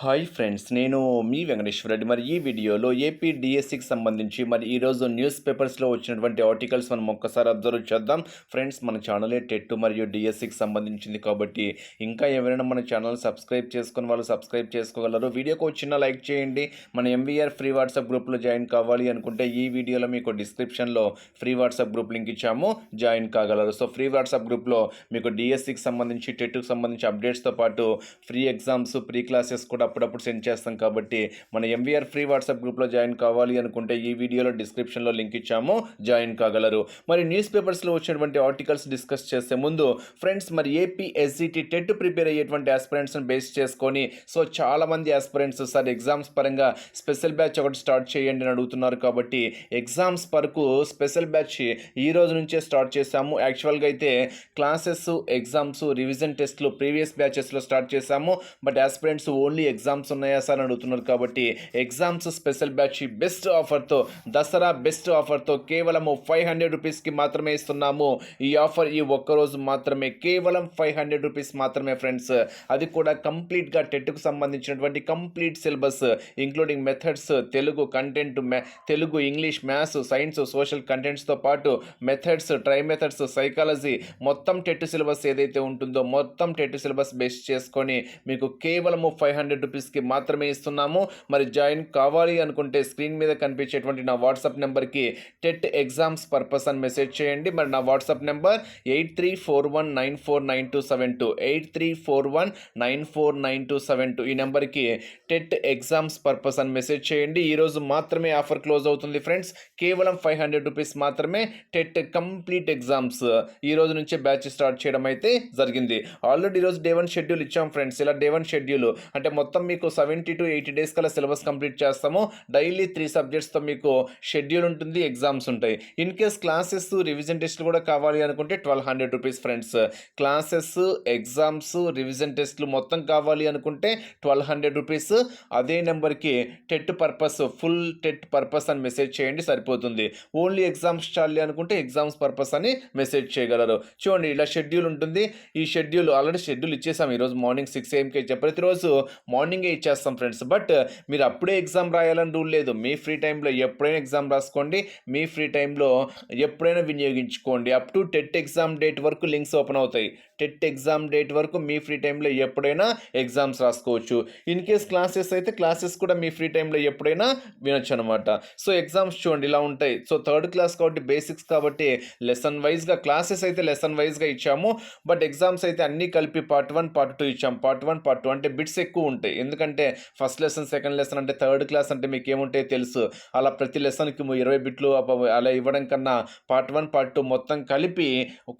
Hi friends నేను మీ వెంకటేశ్వర రెడ్డి. మరి ఈ వీడియోలో ఏపీ డిఎస్సికి సంబంధించి మరి ఈరోజు న్యూస్ పేపర్స్లో వచ్చినటువంటి ఆర్టికల్స్ మనం ఒక్కసారి అబ్జర్వ్ చేద్దాం. ఫ్రెండ్స్ మన ఛానలే టెట్ మరియు డిఎస్సికి సంబంధించింది కాబట్టి ఇంకా ఎవరైనా మన ఛానల్ సబ్స్క్రైబ్ చేసుకుని వాళ్ళు సబ్స్క్రైబ్ చేసుకోగలరు. వీడియోకి వచ్చిన లైక్ చేయండి. మన ఎంవీఆర్ ఫ్రీ వాట్సాప్ గ్రూప్లో జాయిన్ కావాలి అనుకుంటే ఈ వీడియోలో మీకు డిస్క్రిప్షన్లో ఫ్రీ వాట్సాప్ గ్రూప్ లింక్ ఇచ్చాము. జాయిన్ కాగలరు. సో ఫ్రీ వాట్సాప్ గ్రూప్లో మీకు డిఎస్సికి సంబంధించి టెట్కి సంబంధించి అప్డేట్స్తో పాటు ఫ్రీ ఎగ్జామ్స్ ప్రీ క్లాసెస్ కూడా అప్పుడప్పుడు సెండ్ చేస్తాం కాబట్టి మన ఎంవీఆర్ ఫ్రీ వాట్సాప్ గ్రూప్లో జాయిన్ కావాలి అనుకుంటే ఈ వీడియోలో డిస్క్రిప్షన్లో లింక్ ఇచ్చాము. జాయిన్ కాగలరు. మరి న్యూస్ పేపర్స్లో వచ్చినటువంటి ఆర్టికల్స్ డిస్కస్ చేసే ముందు ఫ్రెండ్స్ మరి ఏపీ ఎస్జిటి టెట్ ప్రిపేర్ అయ్యేటువంటి ఆస్పిరెంట్స్ని బేస్ చేసుకొని సో చాలామంది ఆస్పిరెంట్స్ సార్ ఎగ్జామ్స్ పరంగా స్పెషల్ బ్యాచ్ ఒకటి స్టార్ట్ చేయండి అని అడుగుతున్నారు కాబట్టి ఎగ్జామ్స్ వరకు స్పెషల్ బ్యాచ్ ఈ రోజు నుంచే స్టార్ట్ చేశాము. యాక్చువల్గా అయితే క్లాసెస్ ఎగ్జామ్స్ రివిజన్ టెస్ట్లు ప్రీవియస్ బ్యాచెస్లో స్టార్ట్ చేశాము. బట్ ఆస్పిరెంట్స్ ఓన్లీ ఎగ్జామ్స్ ఉన్నాయా సార్ అడుగుతున్నారు కాబట్టి ఎగ్జామ్స్ స్పెషల్ బ్యాచ్ బెస్ట్ ఆఫర్తో దసరా బెస్ట్ ఆఫర్తో కేవలము ఫైవ్ హండ్రెడ్ రూపీస్కి మాత్రమే ఇస్తున్నాము. ఈ ఆఫర్ ఈ ఒక్కరోజు మాత్రమే కేవలం ఫైవ్ హండ్రెడ్ రూపీస్ మాత్రమే ఫ్రెండ్స్. అది కూడా కంప్లీట్గా టెట్కు సంబంధించినటువంటి complete syllabus including methods Telugu content Telugu English maths science social కంటెంట్స్తో పాటు మెథడ్స్ ట్రై మెథడ్స్ సైకాలజీ మొత్తం టెట్ సిలబస్ ఏదైతే ఉంటుందో మొత్తం టెట్ సిలబస్ బేస్ చేసుకొని మీకు కేవలము ఫైవ్ హండ్రెడ్ రూపీస్కి మాత్రమే ఇస్తున్నాము. మరి జాయిన్ కావాలి అనుకుంటే స్క్రీన్ మీద కనిపించేటువంటి నా వాట్సాప్ నెంబర్కి టెట్ ఎగ్జామ్స్ పర్పస్ అని మెసేజ్ చేయండి. మరి నా WhatsApp number eight three four one nine four nine two seven two eight three four one nine four nine two seven two. ఈ నెంబర్కి టెట్ ఎగ్జామ్స్ పర్పస్ అని మెసేజ్ చేయండి. ఈరోజు మాత్రమే ఆఫర్ క్లోజ్ అవుతుంది ఫ్రెండ్స్. కేవలం ఫైవ్ హండ్రెడ్ రూపీస్ మాత్రమే TET complete exams ఈ రోజు నుంచే బ్యాచ్ స్టార్ట్ చేయడం అయితే జరిగింది. ఆల్రెడీ ఈరోజు డే వన్ షెడ్యూల్ ఇచ్చాం ఫ్రెండ్స్. ఇలా డే వన్ షెడ్యూల్ అంటే మొత్తం మీకు సెవెంటీ టు ఎయిటీ డేస్ కల్లా సిలబస్ కంప్లీట్ చేస్తాము. డైలీ త్రీ సబ్జెక్ట్స్తో మీకు షెడ్యూల్ ఉంటుంది ఎగ్జామ్స్ ఉంటాయి. ఇన్ కేస్ క్లాసెస్ రివిజన్ టెస్ట్లు కూడా కావాలి అనుకుంటే twelve hundred rupees friends classes exams revision టెస్ట్లు మొత్తం కావాలి అనుకుంటే ట్వెల్వ్ హండ్రెడ్ రూపీస్ అదే నెంబర్కి TET purpose full TET purpose అని మెసేజ్ చేయండి సరిపోతుంది. ఓన్లీ ఎగ్జామ్స్ చాలి అనుకుంటే ఎగ్జామ్స్ పర్పస్ అని మెసేజ్ చేయగలరు. చూడండి ఇలా షెడ్యూల్ ఉంటుంది. ఈ షెడ్యూల్ ఆల్రెడీ షెడ్యూల్ ఇచ్చేసాం. ఈరోజు మార్నింగ్ సిక్స్ ఏఎంకి చెప్పి ప్రతిరోజు మార్నింగే ఇచ్చేస్తాం ఫ్రెండ్స్. బట్ మీరు అప్పుడే ఎగ్జామ్ రాయాలని రూల్ లేదు. మీ ఫ్రీ టైంలో ఎప్పుడైనా ఎగ్జామ్ రాసుకోండి. మీ ఫ్రీ టైంలో ఎప్పుడైనా వినియోగించుకోండి. Up to TET exam date వరకు లింక్స్ ఓపెన్ అవుతాయి. టెట్ ఎగ్జామ్ డేట్ వరకు మీ ఫ్రీ టైంలో ఎప్పుడైనా ఎగ్జామ్స్ రాసుకోవచ్చు. ఇన్ కేస్ క్లాసెస్ అయితే క్లాసెస్ కూడా మీ ఫ్రీ టైంలో ఎప్పుడైనా వినొచ్చు అనమాట సో ఎగ్జామ్స్ చూడండి ఇలా ఉంటాయి. సో థర్డ్ క్లాస్ కాబట్టి బేసిక్స్ కాబట్టి లెసన్ వైజ్గా క్లాసెస్ అయితే లెసన్ వైజ్గా ఇచ్చాము. బట్ ఎగ్జామ్స్ అయితే అన్నీ కలిపి పార్ట్ వన్ పార్ట్ టూ ఇచ్చాం. పార్ట్ వన్ పార్ట్ టూ అంటే బిట్స్ ఎక్కువ ఉంటాయి. ఎందుకంటే ఫస్ట్ లెసన్ సెకండ్ లెసన్ అంటే థర్డ్ క్లాస్ అంటే మీకు ఏముంటాయో తెలుసు. అలా ప్రతి లెసన్కి ఇరవై బిట్లు అలా ఇవ్వడం కన్నా పార్ట్ వన్ పార్ట్ టూ మొత్తం కలిపి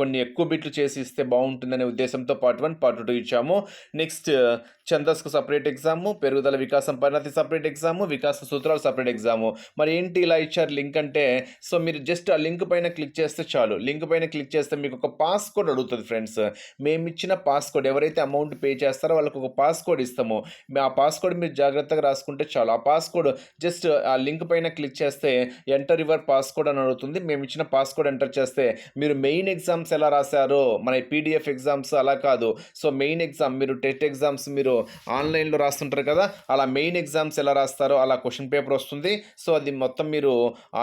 కొన్ని ఎక్కువ బిట్లు చేసి ఇస్తే బాగుంటుంది. బాగుంటుందనే ఉద్దేశంతో పార్ట్ వన్ పార్ట్ టూ ఇచ్చాము. నెక్స్ట్ uh, ఛందస్కు సపరేట్ ఎగ్జాము పెరుగుదల వికాసం పరిణతి సపరేట్ ఎగ్జాము వికాస సూత్రాలు సపరేట్ ఎగ్జాము మరి ఏంటి ఇలా ఇచ్చారు లింక్ అంటే సో మీరు జస్ట్ ఆ లింక్ పైన క్లిక్ చేస్తే చాలు. లింక్ పైన క్లిక్ చేస్తే మీకు ఒక పాస్ కోడ్ అడుగుతుంది ఫ్రెండ్స్ మేము ఇచ్చిన పాస్ కోడ్ ఎవరైతే అమౌంట్ పే చేస్తారో వాళ్ళకి ఒక పాస్ కోడ్ ఇస్తాము. ఆ పాస్ కోడ్ మీరు జాగ్రత్తగా రాసుకుంటే చాలు. ఆ పాస్ కోడ్ జస్ట్ ఆ లింక్ పైన క్లిక్ చేస్తే ఎంటర్ యువర్ పాస్ కోడ్ అని అడుగుతుంది. మేము ఇచ్చిన పాస్ కోడ్ ఎంటర్ చేస్తే మీరు మెయిన్ ఎగ్జామ్స్ ఎలా రాశారో మన పీడిఎఫ్ ఎగ్జామ్స్ అలా కాదు. సో మెయిన్ ఎగ్జామ్ మీరు టెట్ ఎగ్జామ్స్ మీరు ఆన్లైన్లో రాస్తుంటారు కదా అలా మెయిన్ ఎగ్జామ్స్ ఎలా రాస్తారో అలా క్వశ్చన్ పేపర్ వస్తుంది. సో అది మొత్తం మీరు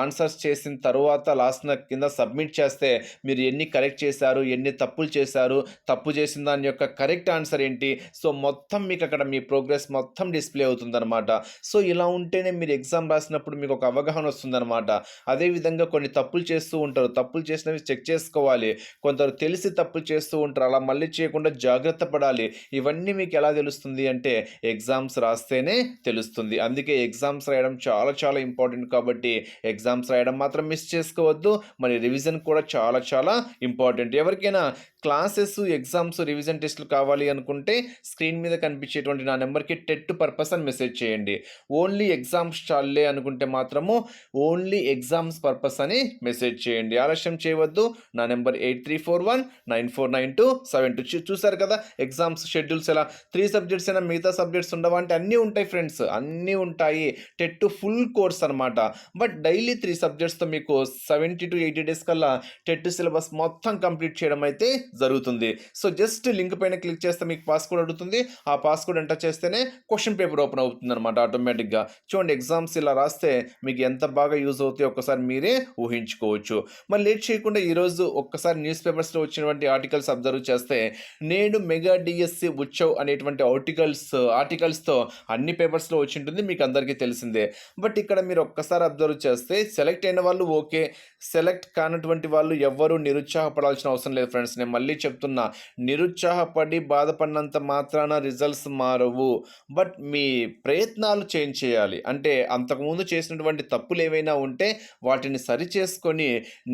ఆన్సర్స్ చేసిన తర్వాత లాస్ట్ కింద సబ్మిట్ చేస్తే మీరు ఎన్ని కరెక్ట్ చేశారు ఎన్ని తప్పులు చేశారు తప్పు చేసిన దాని యొక్క కరెక్ట్ ఆన్సర్ ఏంటి? సో మొత్తం మీకు అక్కడ మీ ప్రోగ్రెస్ మొత్తం డిస్ప్లే అవుతుందన్నమాట. సో ఇలా ఉంటేనే మీరు ఎగ్జామ్ రాసినప్పుడు మీకు ఒక అవగాహన వస్తుందన్నమాట. అదేవిధంగా కొన్ని తప్పులు చేస్తూ ఉంటారు. తప్పులు చేసినవి చెక్ చేసుకోవాలి. కొందరు తెలిసి తప్పులు చేస్తూ ఉంటారు. అలా మళ్ళీ చేయకుండా జాగ్రత్త పడాలి. ఇవన్నీ మీకు ఎలా తెలుస్తుంది అంటే ఎగ్జామ్స్ రాస్తేనే తెలుస్తుంది. అందుకే ఎగ్జామ్స్ రాయడం చాలా చాలా ఇంపార్టెంట్ కాబట్టి ఎగ్జామ్స్ రాయడం మాత్రం మిస్ చేసుకోవద్దు. మరి రివిజన్ కూడా చాలా చాలా ఇంపార్టెంట్. ఎవరికైనా క్లాసెస్ ఎగ్జామ్స్ రివిజన్ టెస్టులు కావాలి అనుకుంటే స్క్రీన్ మీద కనిపించేటువంటి నా నెంబర్కి టెట్ పర్పస్ అని మెసేజ్ చేయండి. ఓన్లీ ఎగ్జామ్స్ చాలే అనుకుంటే మాత్రము ఓన్లీ ఎగ్జామ్స్ పర్పస్ అని మెసేజ్ చేయండి. ఆలస్యం చేయవద్దు. నా number eight three four one nine four nine two seven two చూసారు కదా? ఎగ్జామ్స్ షెడ్యూల్స్ ఎలా? త్రీ సబ్జెక్ట్స్ అయినా మిగతా సబ్జెక్ట్స్ ఉండవా? అంటే అన్నీ ఉంటాయి ఫ్రెండ్స్. అన్నీ ఉంటాయి. టెట్ ఫుల్ కోర్స్ అనమాట బట్ డైలీ త్రీ సబ్జెక్ట్స్తో మీకు సెవెంటీ టు ఎయిటీ డేస్ కల్లా టెట్ సిలబస్ మొత్తం కంప్లీట్ చేయడం అయితే జరుగుతుంది. సో జస్ట్ లింక్ పైన క్లిక్ చేస్తే మీకు పాస్కోడ్ అడుగుతుంది. ఆ పాస్కోడ్ ఎంటర్ చేస్తేనే క్వశ్చన్ పేపర్ ఓపెన్ అవుతుంది అనమాట ఆటోమేటిక్గా. చూడండి ఎగ్జామ్స్ ఇలా రాస్తే మీకు ఎంత బాగా యూజ్ అవుతాయో ఒక్కసారి మీరే ఊహించుకోవచ్చు. మరి లేట్ చేయకుండా ఈరోజు ఒక్కసారి న్యూస్ పేపర్స్లో వచ్చినటువంటి ఆర్టికల్స్ అబ్జర్వ్ చేస్తే నేడు మెగా డిఎస్సి ఉత్సవ్ అనేటువంటి ఆర్టికల్స్ ఆర్టికల్స్తో అన్ని పేపర్స్లో వచ్చి ఉంటుంది మీకు అందరికీ తెలిసిందే. బట్ ఇక్కడ మీరు ఒక్కసారి అబ్జర్వ్ చేస్తే సెలెక్ట్ అయిన వాళ్ళు ఓకే సెలెక్ట్ కానటువంటి వాళ్ళు ఎవ్వరూ నిరుత్సాహపడాల్సిన అవసరం లేదు ఫ్రెండ్స్. నేను మళ్ళీ చెప్తున్నా నిరుత్సాహపడి బాధపడినంత మాత్రాన రిజల్ట్స్ మారవు. బట్ మీ ప్రయత్నాలు చేంజ్ చేయాలి. అంటే అంతకుముందు చేసినటువంటి తప్పులు ఏవైనా ఉంటే వాటిని సరి చేసుకొని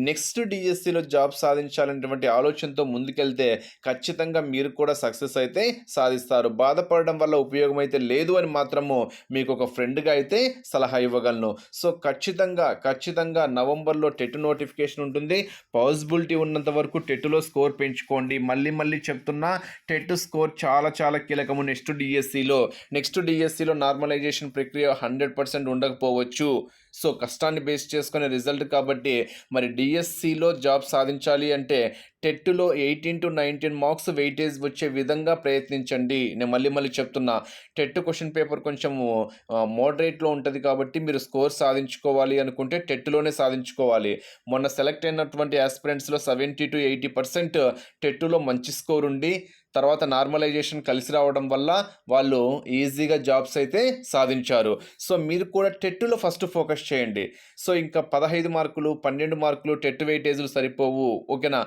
నెక్స్ట్ డిఎస్సిలో జాబ్ సాధించాలనేటువంటి ఆలోచనతో ముందుకెళ్తే ఖచ్చితంగా మీరు కూడా సక్సెస్ అయితే సాధిస్తారు. బాధపడడం వల్ల ఉపయోగం అయితే లేదు అని మాత్రము మీకు ఒక ఫ్రెండ్గా అయితే సలహా ఇవ్వగలను. సో ఖచ్చితంగా ఖచ్చితంగా నవంబర్లో టెట్ నోటిఫికేషన్ ఉంటుంది. పాసిబిలిటీ ఉన్నంత వరకు టెట్లో స్కోర్ పెంచుకోండి. మళ్ళీ మళ్ళీ చెప్తున్నా టెట్ స్కోర్ చాలా చాలా కీలకము నెక్స్ట్ డిఎస్సిలో. నెక్స్ట్ డిఎస్సిలో నార్మలైజేషన్ ప్రక్రియ హండ్రెడ్ పర్సెంట్ ఉండకపోవచ్చు. సో కష్టాన్ని బేస్ చేసుకునే రిజల్ట్ కాబట్టి మరి డిఎస్సిలో జాబ్ సాధించాలి అంటే టెట్లో eighteen to nineteen marks weightage వచ్చే విధంగా ప్రయత్నించండి. నేను మళ్ళీ మళ్ళీ చెప్తున్నా టెట్ క్వశ్చన్ పేపర్ కొంచెం మోడరేట్లో ఉంటుంది కాబట్టి మీరు స్కోర్ సాధించుకోవాలి అనుకుంటే టెట్లోనే సాధించుకోవాలి. మొన్న సెలెక్ట్ అయినటువంటి ఆస్పిరెంట్స్లో సెవెంటీ టు ఎయిటీ పర్సెంట్ టెట్లో మంచి స్కోర్ ఉండి తర్వాత నార్మలైజేషన్ కలిసి రావడం వల్ల వాళ్ళు ఈజీగా జాబ్స్ అయితే సాధించారు. సో మీరు కూడా టెట్టులో ఫస్ట్ ఫోకస్ చేయండి. సో ఇంకా పదహైదు మార్కులు పన్నెండు మార్కులు టెట్ వెయిటేజ్లు సరిపోవు. ఓకేనా?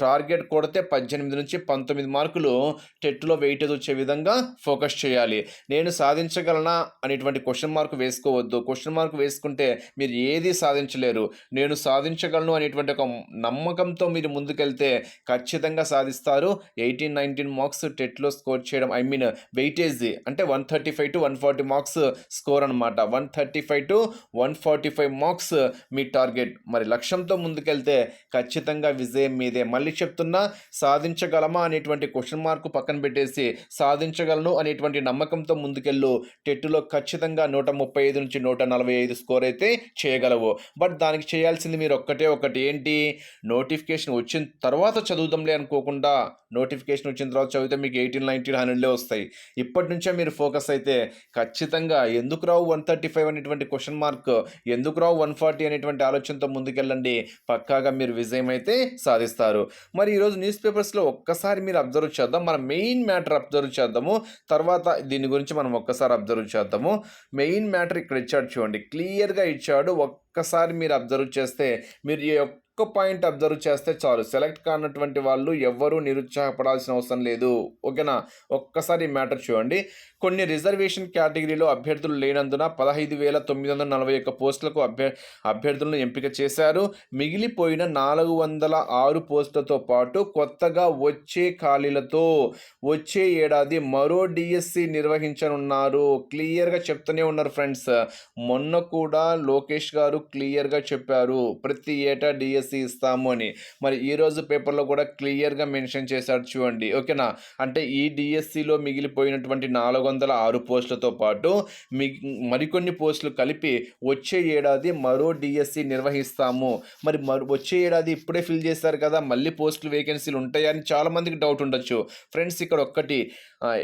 టార్గెట్ కొడితే పద్దెనిమిది నుంచి పంతొమ్మిది మార్కులు టెట్లో వెయిటేజ్ వచ్చే విధంగా ఫోకస్ చేయాలి. నేను సాధించగలనా అనేటువంటి క్వశ్చన్ మార్క్ వేసుకోవద్దు. క్వశ్చన్ మార్క్ వేసుకుంటే మీరు ఏది సాధించలేరు. నేను సాధించగలను అనేటువంటి ఒక నమ్మకంతో మీరు ముందుకెళ్తే ఖచ్చితంగా సాధిస్తారు. ఎయిటీన్ నైన్టీన్ మార్క్స్ టెట్లో స్కోర్ చేయడం ఐ మీన్ వెయిటేజ్ అంటే one thirty five to one forty marks score అనమాట one thirty five to one forty five marks me target. మరి లక్ష్యంతో ముందుకెళ్తే ఖచ్చితంగా విజయం మీదే. మళ్ళీ చెప్తున్నా సాధించగలమా అనేటువంటి క్వశ్చన్ మార్క్ పక్కన పెట్టేసి సాధించగలను అనేటువంటి నమ్మకంతో ముందుకెళ్ళు. టెట్టులో ఖచ్చితంగా నూట ముప్పై ఐదు నుంచి నూట నలభై ఐదు స్కోర్ అయితే చేయగలవు. బట్ దానికి చేయాల్సింది మీరు ఒక్కటే ఒకటి. ఏంటి? నోటిఫికేషన్ వచ్చిన తర్వాత చదువుదాంలే అనుకోకుండా నోటిఫికేషన్ వచ్చిన తర్వాత చదివితే మీకు ఎయిటీన్ నైన్టీన్ హండ్రెడ్లే వస్తాయి. ఇప్పటి నుంచే మీరు ఫోకస్ అయితే ఖచ్చితంగా ఎందుకు రావు వన్ థర్టీ ఫైవ్ అనేటువంటి క్వశ్చన్ మార్క్ ఎందుకు రావు వన్ ఫార్టీ అనేటువంటి ఆలోచనతో ముందుకెళ్ళండి. పక్కాగా మీరు విజయం అయితే సాధిస్తారు. మరి ఈరోజు న్యూస్ పేపర్స్లో ఒక్కసారి మీరు అబ్జర్వ్ చేద్దాం. మన మెయిన్ మ్యాటర్ అబ్జర్వ్ చేద్దాము. తర్వాత దీని గురించి మనం ఒక్కసారి అబ్జర్వ్ చేద్దాము. మెయిన్ మ్యాటర్ ఇక్కడ ఇచ్చాడు చూడండి. క్లియర్గా ఇచ్చాడు. ఒక్కసారి మీరు అబ్జర్వ్ చేస్తే మీరు ఈ ఒక్క పాయింట్ అబ్జర్వ్ చేస్తే చాలు. సెలెక్ట్ కానటువంటి వాళ్ళు ఎవ్వరూ నిరుత్సాహపడాల్సిన అవసరం లేదు. ఓకేనా? ఒక్కసారి మ్యాటర్ చూడండి. కొన్ని రిజర్వేషన్ కేటగిరీలో అభ్యర్థులు లేనందున పదహైదు వేల తొమ్మిది వందల నలభై ఒక్క పోస్టులకు అభ్య అభ్యర్థులను ఎంపిక చేశారు. మిగిలిపోయిన నాలుగు వందల ఆరు పోస్టులతో పాటు కొత్తగా వచ్చే ఖాళీలతో వచ్చే ఏడాది మరో డిఎస్సి నిర్వహించనున్నారు. క్లియర్గా చెప్తూనే ఉన్నారు ఫ్రెండ్స్. మొన్న కూడా లోకేష్ గారు క్లియర్గా చెప్పారు. ప్రతి ఏటా డిఎస్సి ఇస్తాము అని. మరి ఈరోజు పేపర్లో కూడా క్లియర్గా మెన్షన్ చేశారు చూడండి. ఓకేనా? అంటే ఈ డిఎస్సిలో మిగిలిపోయినటువంటి నాలుగు వందల ఆరు పోస్టులతో పాటు మీ మరికొన్ని పోస్టులు కలిపి వచ్చే ఏడాది మరో డిఎస్సి నిర్వహిస్తాము. మరి మరి వచ్చే ఏడాది ఇప్పుడే ఫిల్ చేశారు కదా మళ్ళీ పోస్టులు వేకెన్సీలు ఉంటాయని చాలామందికి డౌట్ ఉండొచ్చు. ఫ్రెండ్స్ ఇక్కడ ఒక్కటి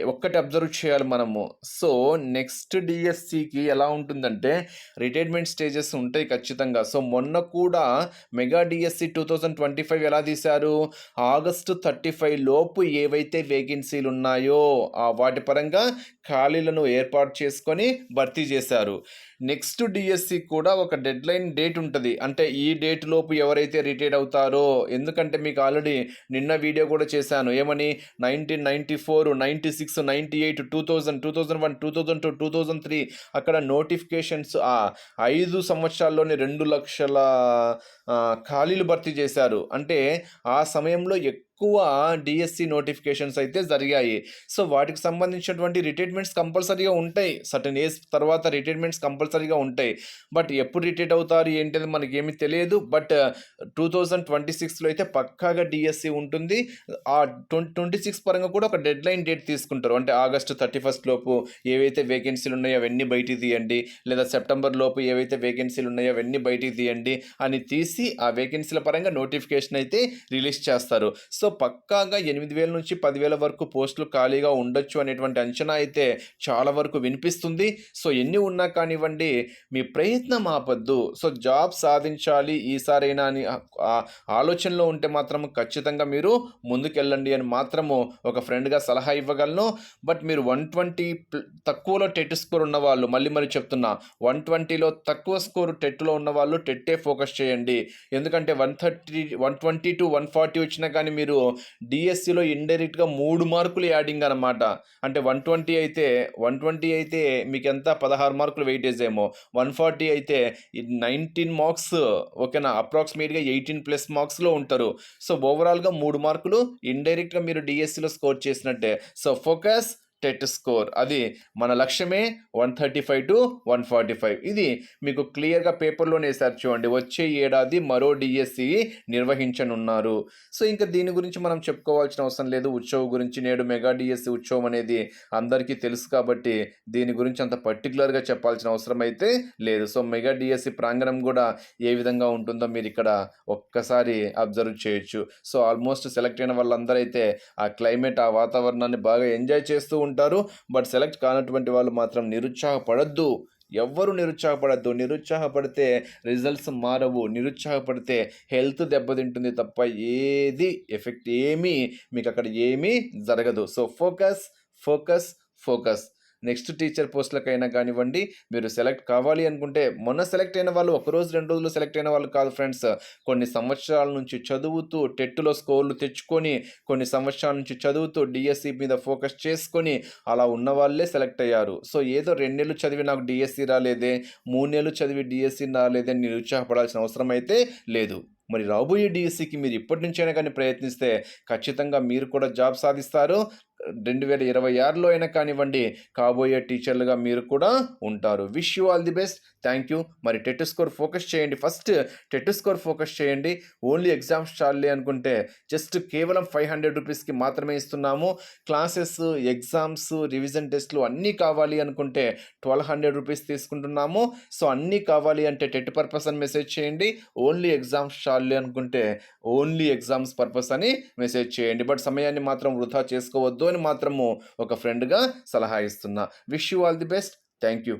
ఒక్కటి అబ్జర్వ్ చేయాలి మనము. సో నెక్స్ట్ డిఎస్సికి ఎలా ఉంటుందంటే రిటైర్మెంట్ స్టేజెస్ ఉంటాయి ఖచ్చితంగా. సో మొన్న కూడా mega DSC two thousand twenty five ఎలా తీశారు? ఆగస్టు థర్టీ ఫైవ్ లోపు ఏవైతే వేకెన్సీలు ఉన్నాయో ఆ వాటి పరంగా ఖాళీలను ఏర్పాటు చేసుకొని భర్తీ చేశారు. నెక్స్ట్ డిఎస్సి కూడా ఒక డెడ్ లైన్ డేట్ ఉంటుంది. అంటే ఈ డేట్ లోపు ఎవరైతే రిటైర్ అవుతారో ఎందుకంటే మీకు ఆల్రెడీ నిన్న వీడియో కూడా చేశాను. ఏమని? Nineteen ninety four ninety six ninety eight two thousand two thousand one two thousand two two thousand three అక్కడ నోటిఫికేషన్స్ ఐదు సంవత్సరాల్లోనే రెండు లక్షల ఖాళీలు భర్తీ చేశారు. అంటే ఆ సమయంలో ఎక్కువ ఎక్కువ డిఎస్సి నోటిఫికేషన్స్ అయితే జరిగాయి. సో వాటికి సంబంధించినటువంటి రిటైర్మెంట్స్ కంపల్సరీగా ఉంటాయి. సర్టన్ ఏజ్ తర్వాత రిటైర్మెంట్స్ కంపల్సరీగా ఉంటాయి. బట్ ఎప్పుడు రిటైర్ అవుతారు ఏంటది మనకి ఏమీ తెలియదు. బట్ టూ థౌజండ్ ట్వంటీ సిక్స్లో అయితే పక్కాగా డిఎస్సి ఉంటుంది. ఆ ట్వంటీ ట్వంటీ సిక్స్ పరంగా కూడా ఒక డెడ్ లైన్ డేట్ తీసుకుంటారు. అంటే ఆగస్టు థర్టీ ఫస్ట్ లోపు ఏవైతే వేకెన్సీలు ఉన్నాయో అవన్నీ బయటికి తీయండి. లేదా సెప్టెంబర్ లోపు ఏవైతే వేకెన్సీలు ఉన్నాయో అవన్నీ బయటికి తీయండి. అని తీసి ఆ వేకెన్సీల పరంగా నోటిఫికేషన్ అయితే రిలీజ్ చేస్తారు. సో పక్కాగా ఎనిమిది వేల నుంచి పదివేల వరకు పోస్టులు ఖాళీగా ఉండొచ్చు అనేటువంటి అంచనా అయితే చాలా వరకు వినిపిస్తుంది. సో ఎన్ని ఉన్నా కానివ్వండి మీ ప్రయత్నం ఆపద్దు. సో జాబ్ సాధించాలి ఈసారైనా అని ఆలోచనలో ఉంటే మాత్రం ఖచ్చితంగా మీరు ముందుకెళ్ళండి అని మాత్రము ఒక ఫ్రెండ్గా సలహా ఇవ్వగలను. బట్ మీరు వన్ ట్వంటీ తక్కువలో టెట్ స్కోర్ ఉన్న వాళ్ళు మళ్ళీ మరి చెప్తున్నా వన్ ట్వంటీలో తక్కువ స్కోర్ టెట్లో ఉన్న వాళ్ళు టెట్టే ఫోకస్ చేయండి. ఎందుకంటే one thirty one twenty to one forty వచ్చినా కానీ మీరు డిఎస్సిలో ఇండైరెక్ట్గా మూడు మార్కులు యాడింగ్ అనమాట అంటే వన్ ట్వంటీ అయితే వన్ ట్వంటీ అయితే మీకు ఎంత పదహారు మార్కులు వెయిటేజ్ ఏమో. వన్ ఫార్టీ అయితే నైన్టీన్ మార్క్స్ ఓకేనా? అప్రాక్సిమేట్గా ఎయిటీన్ ప్లస్ మార్క్స్లో ఉంటారు. సో ఓవరాల్గా మూడు మార్కులు ఇండైరెక్ట్గా మీరు డిఎస్సిలో స్కోర్ చేసినట్టే. So focus TET score. అది మన లక్ష్యమే one thirty five to one forty five. ఇది మీకు క్లియర్గా పేపర్లోనే వేసారు చూడండి. వచ్చే ఏడాది మరో డిఎస్సి నిర్వహించనున్నారు. సో ఇంకా దీని గురించి మనం చెప్పుకోవాల్సిన అవసరం లేదు. ఉత్సవం గురించి నేడు మెగా డిఎస్సి ఉత్సవం అనేది అందరికీ తెలుసు కాబట్టి దీని గురించి అంత పర్టికులర్గా చెప్పాల్సిన అవసరం అయితే లేదు. సో మెగా డిఎస్సి ప్రాంగణం కూడా ఏ విధంగా ఉంటుందో మీరు ఇక్కడ ఒక్కసారి అబ్జర్వ్ చేయొచ్చు. సో ఆల్మోస్ట్ సెలెక్ట్ అయిన వాళ్ళందరూ అయితే ఆ క్లైమేట్ ఆ వాతావరణాన్ని బాగా ఎంజాయ్ చేస్తూ ఉంటారు బట్ సెలెక్ట్ కానటువంటి వాళ్ళు మాత్రం నిరుత్సాహపడద్దు. ఎవ్వరు నిరుత్సాహపడద్దు. నిరుత్సాహపడితే రిజల్ట్స్ మారవు. నిరుత్సాహపడితే హెల్త్ దెబ్బతింటుంది తప్ప ఏది ఎఫెక్ట్ ఏమీ మీకు అక్కడ ఏమీ జరగదు. So focus focus focus. Next teacher పోస్టులకైనా కానివ్వండి మీరు సెలెక్ట్ కావాలి అనుకుంటే మొన్న సెలెక్ట్ అయిన వాళ్ళు ఒక రోజు రెండు రోజులు సెలెక్ట్ అయిన వాళ్ళు కాదు ఫ్రెండ్స్. కొన్ని సంవత్సరాల నుంచి చదువుతూ టెట్లో స్కోర్లు తెచ్చుకొని కొన్ని సంవత్సరాల నుంచి చదువుతూ డిఎస్సి మీద ఫోకస్ చేసుకొని అలా ఉన్న వాళ్ళే సెలెక్ట్ అయ్యారు. సో ఏదో రెండేళ్ళు చదివి నాకు డిఎస్సి రాలేదే మూడేళ్ళు చదివి డిఎస్సి రాలేదే నిరుత్సాహపడాల్సిన అవసరం అయితే లేదు. మరి రాబోయే డిఎస్సికి మీరు ఇప్పటి నుంచైనా కానీ ప్రయత్నిస్తే ఖచ్చితంగా మీరు కూడా జాబ్ సాధిస్తారు. రెండు వేల ఇరవై ఆరులో అయినా కానివ్వండి కాబోయే టీచర్లుగా మీరు కూడా ఉంటారు. Wish you all the best thank you మరి టెట్ స్కోర్ ఫోకస్ చేయండి. ఫస్ట్ టెట్ స్కోర్ ఫోకస్ చేయండి. ఓన్లీ ఎగ్జామ్స్ చాలే అనుకుంటే జస్ట్ కేవలం ఫైవ్ హండ్రెడ్ రూపీస్కి మాత్రమే ఇస్తున్నాము. క్లాసెస్ ఎగ్జామ్స్ రివిజన్ టెస్ట్లు అన్నీ కావాలి అనుకుంటే ట్వెల్వ్ హండ్రెడ్ రూపీస్ తీసుకుంటున్నాము. సో అన్నీ కావాలి అంటే టెట్ పర్పస్ అని మెసేజ్ చేయండి. ఓన్లీ ఎగ్జామ్స్ చాలే అనుకుంటే ఓన్లీ ఎగ్జామ్స్ పర్పస్ అని మెసేజ్ చేయండి. బట్ సమయాన్ని మాత్రం వృధా చేసుకోవద్దు మాత్రము ఒక ఫ్రెండ్గా సలహా ఇస్తున్నా. Wish you all the best thank you